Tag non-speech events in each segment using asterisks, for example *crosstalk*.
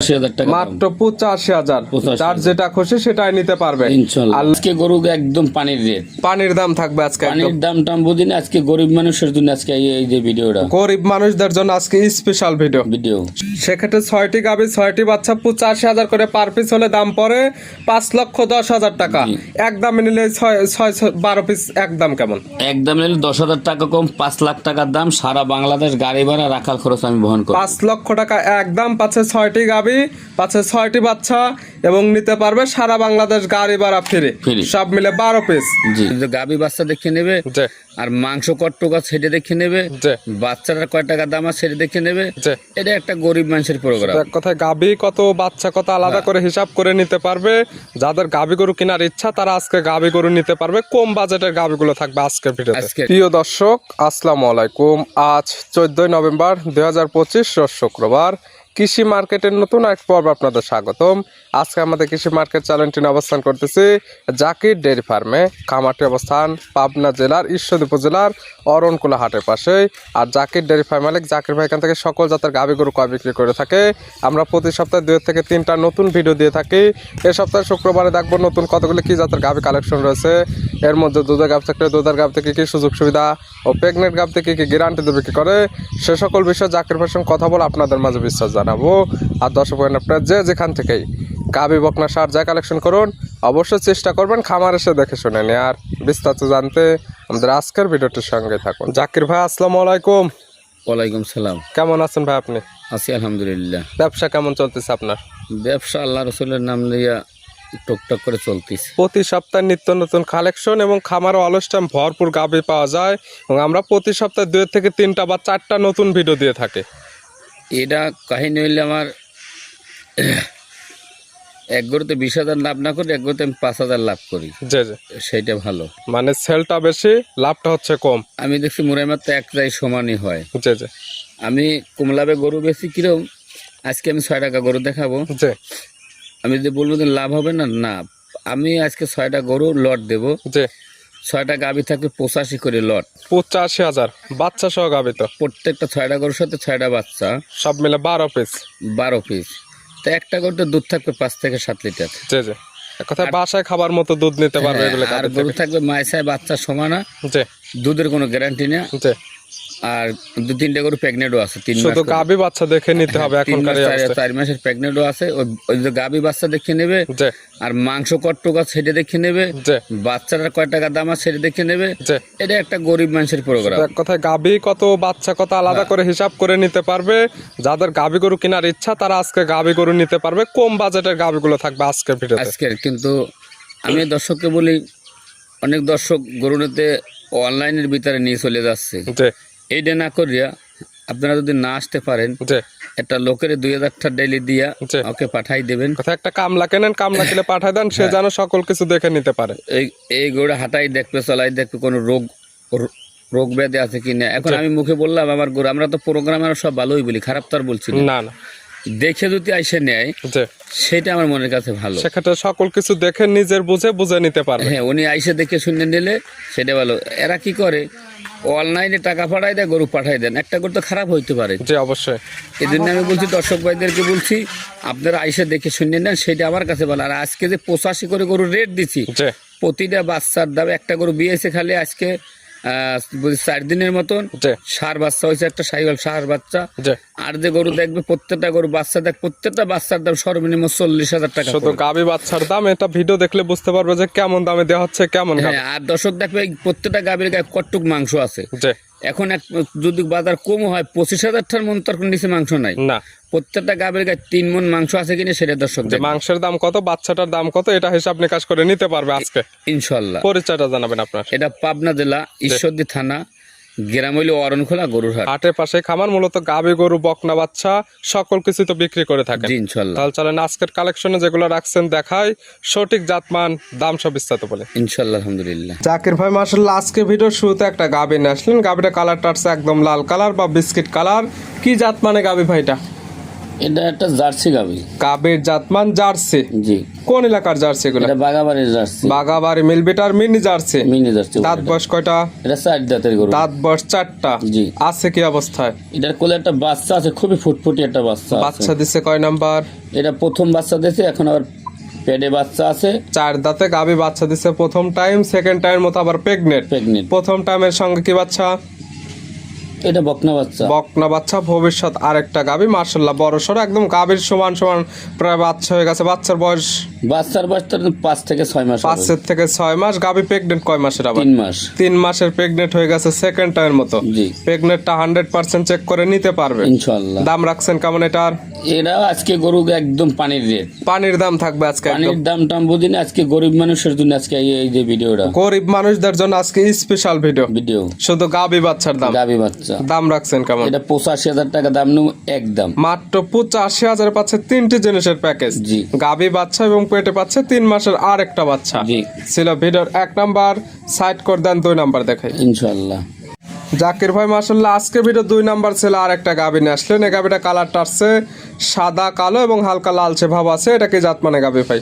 মাত্র পঁচাশি হাজার। যার যেটা খুশি সেটাই নিতে পারবে। আজকে গরু একদম পানির রেট। পানির দাম থাকবে আজকে পানির দাম টাম আজকে গরিব মানুষের জন্য আজকে এই- যে ভিডিওটা। গরিব মানুষদের জন্য আজকে স্পেশাল ভিডিও ভিডিও। সেক্ষেত্রে ছয়টি ছয়টি বাচ্চা পঁচাশি হাজার করে পার পিস হলে দাম পড়ে পাঁচ লক্ষ দশ হাজার টাকা। জি। এক দামে নিলে ছয় ছয় বারো পিস এক দাম কেমন? একদম নিলে দশ হাজার টাকা কম পাঁচ লাখ টাকার দাম। সারা বাংলাদেশ গাড়ি ভাড়া রাখার খরচ আমি বহন করি পাঁচ লক্ষ টাকা একদম পাচ্ছে ছয়টি গাভি পাচ্ছে ছয়টি বাচ্চা এবং নিতে পারবে সারা বাংলাদেশ গাড়ি ভাড়া ফ্রি। সব মিলে বারো পিস গাবি বাচ্চা দেখে নেবে আর মাংস কত টাকা সেটা দেখে নেবে যে বাচ্চারা কয় টাকা দাম আছে সেটা দেখে নেবে এটা একটা গরিব মানুষের প্রোগ্রাম এক কথায় গাভি কত বাচ্চা কত আলাদা করে হিসাব করে নিতে পারবে। যাদের গাভি গরু কেনার ইচ্ছা তারা আজকে গাভি গরু নিতে পারবে। কম বাজেটের গাভিগুলো থাকবে আজকের ভিডিওতে আজকে- প্রিয় দর্শক আসসালামু আলাইকুম। আজ চোদ্দই নভেম্বর দুই হাজার পঁচিশ শুক্রবার। কৃষি মার্কেটের নতুন এক পর্ব আপনাদের স্বাগতম। আজকে আমাদের কৃষি মার্কেট চ্যানেলটি অবস্থান করতেছি জাকির ডেয়ারি ফার্মে খামারটি অবস্থান, পাবনা জেলার, ঈশ্বরদী উপজেলার, অরণকুলা হাটের পাশে আর জাকির ডেয়ারি ফার্ম মালিক জাকির ভাই এখান থেকে সকল জাতের গাভী গরু কয় বিক্রি করে থাকে। আমরা প্রতি সপ্তাহে দুই থেকে তিনটা নতুন ভিডিও দিয়ে থাকি। এ সপ্তাহে শুক্রবারে দেখব নতুন কতগুলি কি জাতের গাভী কালেকশন রয়েছে। এর মধ্যে দুধের গাভ থাকলে দুধের গাভ থেকে কি সুযোগ সুবিধা ও প্রেগনেন্ট গাভ থেকে কি গ্যারান্টি দেবে কি করে? সে সকল বিষয়ে জাকির ভাইয়ের সঙ্গে কথা বলে আপনাদের মাঝে বিশ্বাস জানাব আর দর্শক আপনারা যে যেখান থেকেই গাভী বকনা সার যা কালেকশন করুন অবশ্যই চেষ্টা করবেন খামার এসে দেখে শুনে নিয়ে আর বিস্তারিত জানতে আমাদের আজকের ভিডিওটির সঙ্গে থাকুন। জাকির ভাই আসসালামু আলাইকুম। ওয়ালাইকুম সালাম। কেমন আছেন ভাই আপনি? আছি আলহামদুলিল্লাহ। ব্যবসা কেমন চলতেছে আপনার? ব্যবসা আল্লাহ রসুলের নাম লইয়া টুকটাক করে চলতেছে। প্রতি সপ্তাহে নিত্য নতুন কালেকশন এবং খামারও অলস টাইম ভরপুর গাভী পাওয়া যায় এবং আমরা প্রতি সপ্তাহে দুই থেকে তিনটা বা চারটা নতুন ভিডিও দিয়ে থাকি। এটা কাহিনী হইলে আমার এক গরুতে বিশ হাজার লাভ না করি এক গরুতে আমি পাঁচ হাজার লাভ করি। সেইটা ভালো। মানে সেলটা বেশি লাভটা হচ্ছে কম। আমি দেখছি মুরাইমার তো একটাই সমানই হয়। আমি কুমলাবে গরু বেশি কিরম আজকে আমি ছয় টাকা গরু দেখাবো। আমি যদি বলব যে লাভ হবে না না। আমি আজকে ছয়টা গরু লট দেবো। ছয়টা গাভী থাকবে পঁচাশি করে লট। পঁচাশি হাজার। বাচ্চা সহ গাভী তো। প্রত্যেকটা ছয়টা গরুর সাথে ছয়টা বাচ্চা। সব মিলে বারো পিস বারো পিস তো একটা গরুতে দুধ থাকবে পাঁচ থেকে সাত লিটার। জি জি। এক কথায় বাসায় খাবার মতো দুধ নিতে পারবে হ্যাঁ, আর গরু থাকবে মায়েসায় বাচ্চা সমানা জি। দুধের কোনো গ্যারান্টি না জি। আর দু তিনটে গরু প্রেগনেন্টও আছে তিন শুধু করে। বাচ্চা দেখে নিতে হবে হ্যাঁ, তিন এখনকার চার- মাসের প্রেগনেন্টও আছে ওই- যে গাভী বাচ্চা দেখে নেবে আর মাংস কট্টক আছে সেটা দেখে নেবে জি। বাচ্চারা কয় টাকা দাম আছে সেটা দেখে নেবে এটা একটা গরিব মানুষের প্রোগ্রাম এক কথায় গাভী কত বাচ্চা কত আলাদা হ্যাঁ। করে হিসাব করে নিতে পারবে। যাদের গাভী গরু কেনার ইচ্ছা তারা আজকে গাভী গরু নিতে পারবে। কম বাজেটের গাভীগুলো থাকবে আজকের ভিডিওতে। আজকের কিন্তু আমি দর্শককে বলি অনেক দর্শক গরু নিতে অনলাইনের ভিতরে নিয়ে চলে যাচ্ছে। এইটা না করিয়া আপনারা যদি না আসতে পারেন একটা লোকের দুই হাজারটা ডেলি দিয়া ওকে পাঠাই দেবেন। একটা কামলা কেনেন কামলা কিনে পাঠাই দেন হ্যাঁ। সে যেন সকল কিছু দেখে নিতে পারে। এই এই গোড়ে হাঁটাই দেখবে চলাই দেখবে কোনো রোগ রোগ ব্যাধি আছে কি না এখন আমি মুখে বললাম আমার গোড়া আমরা তো প্রোগ্রামের সব ভালোই বলি খারাপ তো আর বলছি না না। দেখে যদি আইসে নেয় সেটা আমার মনের কাছে ভালো। সেক্ষেত্রে সকল কিছু দেখে নিজের বুঝে বুঝে নিতে পারে হ্যাঁ উনি আইসে দেখে শুনে নিলে সেটা ভালো। এরা কি করে? অনলাইনে টাকা পাঠায় দেয় গরু পাঠায় দেন। একটা গরু তো খারাপ হইতে পারে। জি অবশ্যই। এই জন্য আমি বলছি দর্শক ভাইদেরকে বলছি আপনারা আইসে দেখে শুনে নেন সেটা আমার কাছে ভালো। আর আজকে যে পঁচাশি করে গরু রেট দিছি প্রতিটা বাচ্চার দাম একটা গরু বিয়েছে খালি আজকে চার দিনের মতন সার বাচ্চা হয়েছে একটা সাইকেল সার বাচ্চা। আর যে গরু দেখবে প্রত্যেকটা গরু বাচ্চা দেখ প্রত্যেকটা বাচ্চার দাম সর্বনিম্ন চল্লিশ হাজার টাকা শুধু গাবি বাচ্চার দাম এটা ভিডিও দেখলে বুঝতে পারবে যে কেমন দামে দেওয়া হচ্ছে কেমন হ্যাঁ আর দর্শক দেখবে প্রত্যেকটা গাভীর গায়ে কটুক মাংস আছে। এখন এক যদি বাজার কম হয় পঁচিশ হাজারটার মন তার নিচে মাংস নাই। না। প্রত্যেকটা গাবের গায়ে তিন মন মাংস আছে কিনা সেটা দর্শক মাংসের দাম কত বাচ্চাটার দাম কত এটা হিসাব নিকাশ করে নিতে পারবে আজকে। ইনশাল্লাহ। পরিচয়টা জানাবেন আপনার। এটা পাবনা জেলা ঈশ্বরদী থানা গ্রাম হইল অরণখোলা গরুর হাট। হাটের পাশে খামার মূলত গাভী গরু বকনা বাচ্চা সকল কিছু তো বিক্রি করে থাকে। ইনশাল্লাহ। তাহলে চলেন আজকের কালেকশনে যেগুলো রাখছেন দেখাই সঠিক জাতমান দাম সব বিস্তারিত বলে। ইনশাল্লাহ আলহামদুলিল্লাহ। জাকির ভাই মার্শাল্লাহ আজকে ভিডিও শুরুতে একটা গাভী নিয়ে আসলেন। গাভীটা কালারটা আসছে একদম লাল কালার বা বিস্কিট কালার কি জাত মানে গাভী ভাইটা এটা একটা জার্সি গাবি গাবির জাতমান জার্সি। জি। কোন এলাকার জার্সি এগুলো? এটা বাগাবাড়ির জার্সি। বাগাবাড়ি মিলবিটার মিনি জার্সি। মিনি জার্সি দাঁত বয়স কয়টা? এটা চার দাঁতের গরু। দাঁত বয়স চারটা। জি। আছে কি অবস্থায়? এটার কোলে একটা বাচ্চা আছে খুবই ফুটফুটি একটা বাচ্চা বাচ্চা দিছে কয় নাম্বার? এটা প্রথম বাচ্চা দিয়েছে এখন আবার পেটে বাচ্চা আছে। চার দাঁতে গাবি বাচ্চা দিছে প্রথম টাইম সেকেন্ড টাইম মতো আবার প্রেগনেন্ট। প্রেগনেন্ট। প্রথম টাইমের সঙ্গে কি বাচ্চা? এটা বকনা বাচ্চা। বকনা বাচ্চা ভবিষ্যৎ আরেকটা গাবি। মার্শাল্লাহ বড় সড়ো একদম গাবির সমান সমান প্রায় বাচ্চা হয়ে গেছে। বাচ্চার বয়স বাচ্চার বয়স তো পাঁচ থেকে ছয় মাস পাঁচ থেকে ছয় মাস গাবি প্রেগনেন্ট কয় মাসের আবার? তিন মাস। তিন মাসের প্রেগনেন্ট হয়ে গেছে সেকেন্ড টাইমের মতো। জি। প্রেগনেন্টটা হান্ড্রেড পার্সেন্ট চেক করে নিতে পারবে। ইনশাল্লাহ দাম রাখছেন কেমন এটার? এরা আজকে গরু একদম পানির রেট। পানির দাম থাকবে আজকে পানির দাম টাম বুঝি না আজকে গরিব মানুষের জন্য আজকে এই- এই যে ভিডিওটা। গরিব মানুষদের জন্য আজকে স্পেশাল ভিডিও ভিডিও। শুধু গাবি বাচ্চার দাম। গাবি বাচ্চা। দাম রাখছেন কেমন? এটা পঁচাশি হাজার টাকা দাম নেব একদম। মাত্র পঁচাশি হাজার পাচ্ছে তিনটি জিনিসের প্যাকেজ জি। গাবি বাচ্চা এবং পেটে পাচ্ছে তিন মাসের আর একটা বাচ্চা। জি। ছিল ভিডিওর এক নাম্বার সাইড করে দেন দুই নাম্বার দেখাই। ইনশাল্লাহ জাকির ভাই মাসাল্লাহ আজকে ভিডিও দুই নাম্বার ছেলে আর একটা গাবি নিয়ে আসলেন। এই গাবিটা কালারটা আসছে সাদা, কালো এবং হালকা লালচে ভাব আছে। এটা কি জাত মানে গাবি ভাই?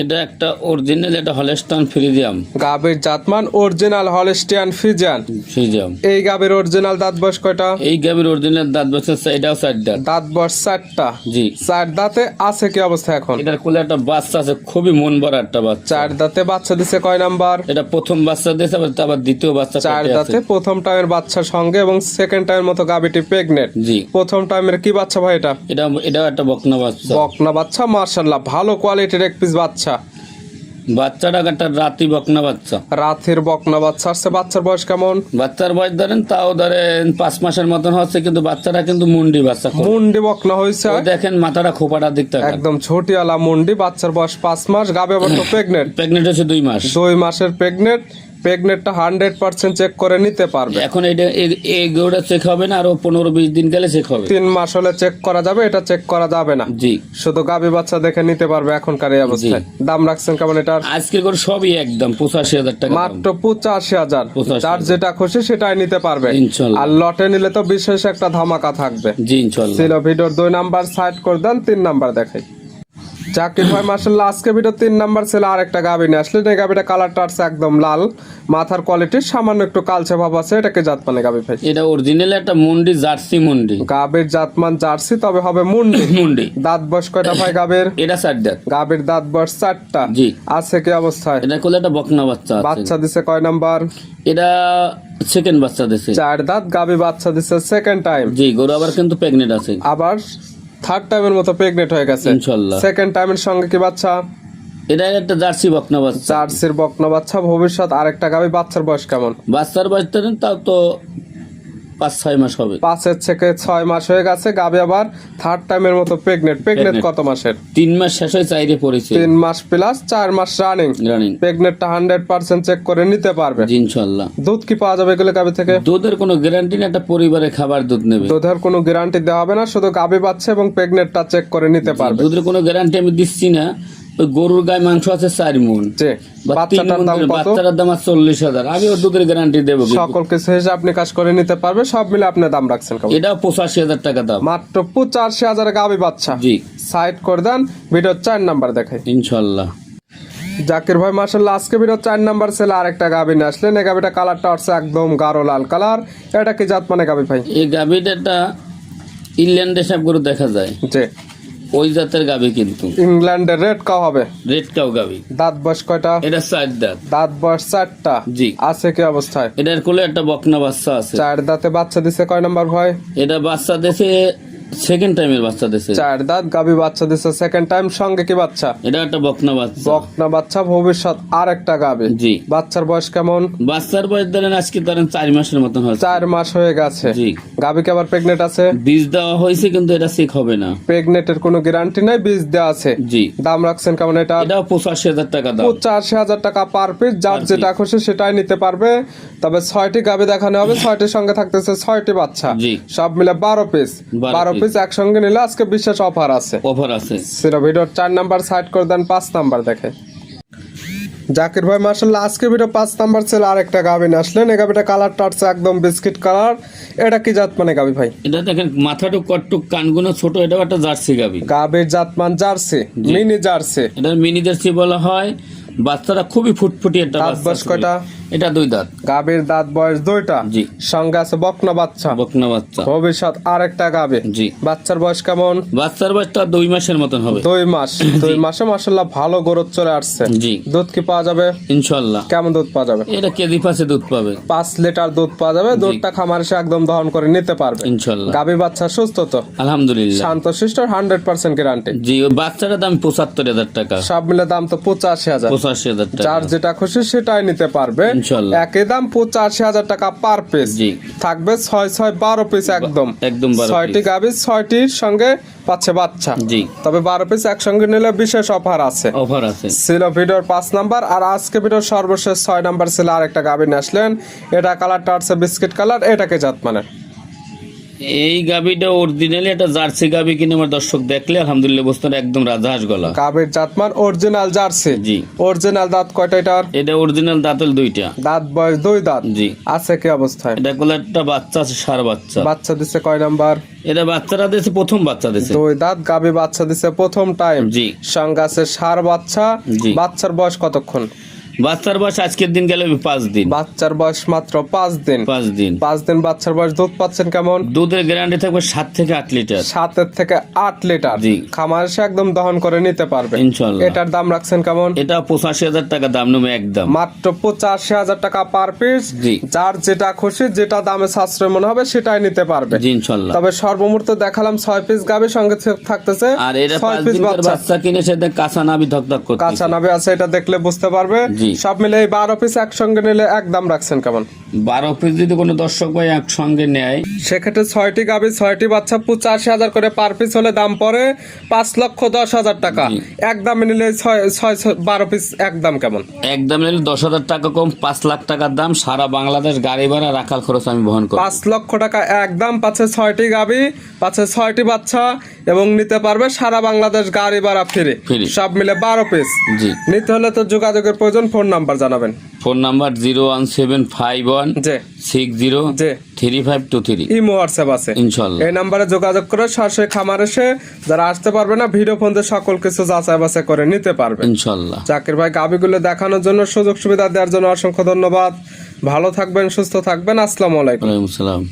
এটা একটা অরিজিনাল এটা হলেস্টন ফ্রিজিয়াম গাবির জাতমান অরিজিনাল হলিস্টিয়ান ফিজিয়ান ফ্রিজিয়াম এই গাবির অরিজিনাল দাঁত বয়স কয়টা? এই গাবির অরিজিনাল দাঁত বছর এটাও চার দাঁত দাঁত বয়স চারটা। জি। চার দাঁতে আছে কি অবস্থা এখন? এটার কোলে একটা বাচ্চা আছে খুবই মন ভরা একটা বাচ্চা। চার দাঁতে বাচ্চা দিছে কয় নাম্বার? এটা প্রথম বাচ্চা দিয়েছে আবার আবার দ্বিতীয় বাচ্চা চার দাঁতে প্রথম টাইমের বাচ্চার সঙ্গে এবং সেকেন্ড টাইমের মতো গাবিটি প্রেগনেন্ট জি। প্রথম টাইমের কি বাচ্চা ভাই এটা? এটা এটাও একটা বকনা বাচ্চা। বকনা বাচ্চা মার্শাল্লাহ ভালো কোয়ালিটির এক পিস বাচ্চা। বাচ্চাটা একটা রাতি বকনা বাচ্চা। রাতের বকনা বাচ্চা। আসছে বাচ্চার বয়স কেমন? বাচ্চার বয়স ধরেন তাও ধরেন পাঁচ মাসের মতন হচ্ছে কিন্তু বাচ্চাটা কিন্তু মুন্ডি বাচ্চা। মুন্ডি বকনা হয়েছে দেখেন মাথাটা খোপাটা দিকটা একদম ছোটিয়ালা মুন্ডি বাচ্চার বয়স পাঁচ মাস গাবে আবার তো প্রেগনেন্ট প্রেগনেন্ট হচ্ছে দুই মাস। দুই মাসের প্রেগনেন্ট প্রেগনেন্টটা হান্ড্রেড পার্সেন্ট চেক করে নিতে পারবে। এখন এটা গরুটা চেক হবে না আরও পনেরো বিশ দিন গেলে চেক হবে। তিন মাস হলে চেক করা যাবে এটা চেক করা যাবে না। জি। শুধু গাবি বাচ্চা দেখে নিতে পারবে এখনকার এই অবস্থায়। দাম রাখছেন কেমন এটার? আজকের গরু সবই একদম পঁচাশি হাজার টাকা মাত্র পঁচাশি হাজার। 85,000 যার যেটা খুশি সেটাই নিতে পারবে। আর লটে নিলে তো বিশেষ একটা ধামাকা থাকবে। জি ইনশাল্লাহ। ছিল ভিডিওর দুই নাম্বার সাইড করে দেন তিন নাম্বার দেখাই। জাকির ভাই মার্শাল্লাহ আজকে ভিডিও তিন নাম্বার ছিল আর একটা গাবি নিয়ে আসলেন এই গাবিটা কালারটা আসছে একদম লাল। মাথার কোয়ালিটি সামান্য একটু কালচে ভাব আছে এটাকে জাত মানে গাবি ভাই। এটা অরিজিনাল একটা মুন্ডি জার্সি মুন্ডি। গাবির জাতমান জার্সি তবে হবে মুন্ডি। *laughs* মুন্ডি। দাঁত বয়স কয়টা ভাই গাবির? এটা চার দাঁত। গাবির দাঁত বয়স চারটা। জি। আছে কি অবস্থায়? এটা করলে একটা বকনা বাচ্চা বাচ্চা দিছে কয় নাম্বার? এটা সেকেন্ড বাচ্চা দিছে। চার দাঁত গাবি বাচ্চা দিছে সেকেন্ড টাইম জি গরু আবার কিন্তু প্রেগনেন্ট আছে। আবার থার্ড টাইমের মতো প্রেগনেন্ট হয়ে গেছে। ইনশাআল্লাহ সেকেন্ড টাইমের সঙ্গে কি বাচ্চা? এটা একটা জার্সি বকনা বাচ্চা। জার্সির বকনা বাচ্চা। ভবিষ্যৎ আরেকটা গাবি বাচ্চার বয়স কেমন? বাচ্চার বয়স তো তাও তো পাঁচ ছয় মাস হবে। পাঁচের থেকে ছয় মাস হয়ে গেছে গাবি আবার থার্ড টাইমের মতো প্রেগনেন্ট প্রেগনেন্ট কত মাসের? তিন মাস শেষ হয়ে চাইরে পড়েছে। তিন মাস প্লাস চার মাস রানিং রানিং প্রেগনেন্টটা হান্ড্রেড পার্সেন্ট চেক করে নিতে পারবে। ইনশাল্লাহ দুধ কি পাওয়া যাবে এগুলো গাবি থেকে? দুধের কোনো গ্যারান্টি না একটা পরিবারে খাবার দুধ নেবে। দুধের কোনো গ্যারান্টি দেওয়া হবে না শুধু গাবি বাচ্চা এবং প্রেগনেন্টটা চেক করে নিতে পারবে। দুধের কোনো গ্যারান্টি আমি দিচ্ছি না। গরুর গায়ে মাংস আছে চার মন বাচ্চাটার দাম আছে চল্লিশ হাজার। আমি ওর দুধের গ্যারান্টি দেবো সকল কিছু হিসেবে আপনি কাজ করে নিতে পারবে সব মিলে দাম রাখছেন এটাও পঁচাশি হাজার টাকা দাম। মাত্র পঁচাশি হাজার গাবি বাচ্চা। জি। সাইড করে দেন ভিডিও চার নাম্বার দেখাই। ইনশাল্লাহ। জাকির ভাই মার্শাল্লাহ আজকে ভিডিও চার নাম্বার ছেলে আরেকটা গাবি নিয়ে আসলেন। এই গাবিটা কালারটা হচ্ছে একদম গাঢ় লাল কালার এটা কি জাত মানে গাবি ভাই? এই গাভীটা ইংল্যান্ডে সব গরু দেখা যায়। যে ওই জাতের গাবে কিন্তু। ইংল্যান্ডের রেড কাও হবে? রেড কাউ গাবে দাঁত বয়স কয়টা? এটা চার দাঁত। দাঁত বয়স চারটা? জি। আছে কি অবস্থায়? এটার কোলে একটা বকনা বাচ্চা আছে। চার দাঁতে বাচ্চা দিছে কয় নাম্বার ভাই এটা বাচ্চা দেশে সেকেন্ড টাইমের বাচ্চা দেশে চার দাঁত গাবি বাচ্চা দিছে সেকেন্ড টাইম সঙ্গে কি বাচ্চা? এটা একটা বকনা বাচ্চা। বকনা বাচ্চা ভবিষ্যৎ আর একটা গাবি জি। বাচ্চার বয়স কেমন? বাচ্চার বয়স ধরেন আজকে ধরেন চার মাসের মতন হচ্ছে চার মাস হয়ে গেছে। জি। গাবি কি আবার প্রেগনেন্ট আছে? বীজ দেওয়া হয়েছে কিন্তু এটা চেক হবে না। প্রেগনেন্টের কোনো গ্যারান্টি নাই বীজ দেওয়া আছে। জি। দাম রাখছেন কেমন এটা? পঁচাশি হাজার টাকা দাম। পঁচাশি হাজার টাকা পার পিস যার যেটা খুশি সেটাই নিতে পারবে। তবে ছয়টি গাবি দেখানো হবে ছয়টির সঙ্গে থাকতেছে ছয়টি বাচ্চা। জি। সব মিলে বারো পিস 12 বারো piece। পিস একসঙ্গে নিলে আজকে বিশেষ অফার আছে। অফার আছে। ছিল ভিডিওর চার নাম্বার সাইড করে দেন পাঁচ নাম্বার দেখে। জাকির ভাই মার্শাল্লাহ আজকে ভিডিও পাঁচ নাম্বার ছেলে আরেকটা গাভি নিয়ে আসলেন। এই গাভিটা কালারটা হচ্ছে একদম বিস্কিট কালার এটা কি জাত মানে গাভি ভাই? এটা দেখেন মাথাটুক কটটুক কানগুলো ছোট এটাও একটা জার্সি গাবি। গাভির জাতমান জার্সি মিনি জার্সি। এটা মিনি জার্সি বলা হয়। বাচ্চাটা খুবই ফুটফুটি দাঁত বাচ্চা কয়টা? এটা দুই দাঁত। গাভির দাঁত বয়স দুইটা। জি। সঙ্গে আছে বকনা বাচ্চা। বকনা বাচ্চা। ভবিষ্যৎ আরেকটা গাভি জি। বাচ্চার বয়স কেমন? বাচ্চার বয়সটা দুই মাসের মতন হবে। দুই মাস। দুই মাসে মাসাল্লাহ ভালো গরুত চলে আসছে। জি। দুধ কি পাওয়া যাবে? ইনশাল্লাহ কেমন দুধ পাওয়া যাবে? এটা কেজি পাশে দুধ পাবে। পাঁচ লিটার দুধ পাওয়া যাবে। দুধটা খামার এসে একদম দহন করে নিতে পারবে। ইনশাল্লাহ গাভী বাচ্চা সুস্থ তো? আলহামদুলিল্লাহ। শান্ত শিষ্ট হান্ড্রেড পার্সেন্ট গ্যারান্টি জি বাচ্চাটার দাম পঁচাত্তর হাজার টাকা। সব মিলে দাম তো পঁচাশি হাজার। পঁচাশি হাজার টাকা। যার যেটা খুশি সেটাই নিতে পারবে। একই দাম পঁচাশি হাজার টাকা পার পিস জি। থাকবে ছয় ছয় বারো পিস একদম। একদম ছয়টি গাভি ছয়টির সঙ্গে পাচ্ছে বাচ্চা। জি। তবে বারো পিস একসঙ্গে নিলে বিশেষ অফার আছে। অফার আছে। ছিল ভিডিওর পাঁচ নাম্বার আর আজকে ভিডিওর সর্বশেষ ছয় নাম্বার ছিল আরেকটা গাভী নিয়ে আসলেন। এটা কালারটা আছে বিস্কিট কালার এটাকে জাত মানে এই গাবিটা অরিজিনালি একটা জার্সি গাবি কিনে আমার দর্শক দেখলে আলহামদুলিল্লাহ বুঝতে একদম রাজহাঁস গলা। গাভীর জাতমান অরিজিনাল জার্সি। জি। অরিজিনাল দাঁত কয়টা এটার? এটা অরিজিনাল দাঁতল দুইটা। দাঁত বয়স দুই দাঁত? জি। আছে কি অবস্থায়? এটা কোলে একটা বাচ্চা আছে সার বাচ্চা। বাচ্চা দিচ্ছে কয় নাম্বার? এটা বাচ্চারা দিয়েছে প্রথম বাচ্চা দিয়েছে দুই দাঁত গাভী বাচ্চা দিচ্ছে প্রথম টাইম জি। সঙ্গে আছে সার বাচ্চা। জি। বাচ্চার বয়স কতক্ষণ? বাচ্চার বয়স আজকের দিন গেলে পাঁচ দিন। বাচ্চার বয়স মাত্র পাঁচ দিন। পাঁচ দিন। পাঁচ দিন বাচ্চার বয়স দুধ পাচ্ছেন কেমন? দুধের গ্যারান্টি থাকবে সাত থেকে আট লিটার। সাতের থেকে আট লিটার। জি। খামার এসে একদম দহন করে নিতে পারবে। ইনশাল্লাহ। এটার দাম রাখছেন কেমন? এটা পঁচাশি হাজার টাকা দাম নেবে একদম। মাত্র পঁচাশি হাজার টাকা পার পিস জি। যার যেটা খুশি যেটা দামে সাশ্রয় মনে হবে সেটাই নিতে পারবে। জি ইনশাল্লাহ। তবে সর্বমূর্ত দেখালাম ছয় পিস গাভী সঙ্গে থাকতেছে। আর এটা ছয় পাঁচ পিস বাচ্চা। কিনে সেটা কাঁচা নাবি ধক ধক কাঁচা নাবে আছে এটা দেখলে বুঝতে পারবে। জি। সব মিলে বারো পিস একসঙ্গে নিলে এক দাম রাখছেন কেমন? বারো পিস যদি কোনো দর্শক ভাই একসঙ্গে নেয়। সেক্ষেত্রে ছয়টি গাভী ছয়টি বাচ্চা পঁচাশি হাজার করে পার পিস হলে দাম পড়ে পাঁচ লক্ষ দশ হাজার টাকা। জি। এক দামে নিলে ছয় ছয় বারো পিস এক দাম কেমন? একদম নিলে দশ হাজার টাকা কম পাঁচ লাখ টাকার দাম সারা বাংলাদেশ গাড়ি ভাড়া রাখাল খরচ আমি বহন করি। পাঁচ লক্ষ টাকা একদম পাচ্ছে ছয়টি গাভী পাচ্ছে ছয়টি বাচ্চা এবং নিতে পারবে সারা বাংলাদেশ গাড়ি ভাড়া ফিরে। সব মিলে বারো পিস জি। নিতে হলে তো যোগাযোগের প্রয়োজন ফোন নাম্বার জানাবেন। Phone number zero one seven five one six zero three five two three. Imo WhatsApp আছে। ইনশাল্লাহ। এই নাম্বারে যোগাযোগ করে সরাসরি খামার এসে যারা আসতে পারবে না ভিডিও ফোন দিয়ে সকল কিছু যাচাই বাছাই করে নিতে পারবে। ইনশাল্লাহ। জাকির ভাই গাবিগুলো দেখানোর জন্য সুযোগ সুবিধা দেওয়ার জন্য অসংখ্য ধন্যবাদ। ভালো থাকবেন সুস্থ থাকবেন। আসসালামু আলাইকুম। ওয়ালাইকুম সালাম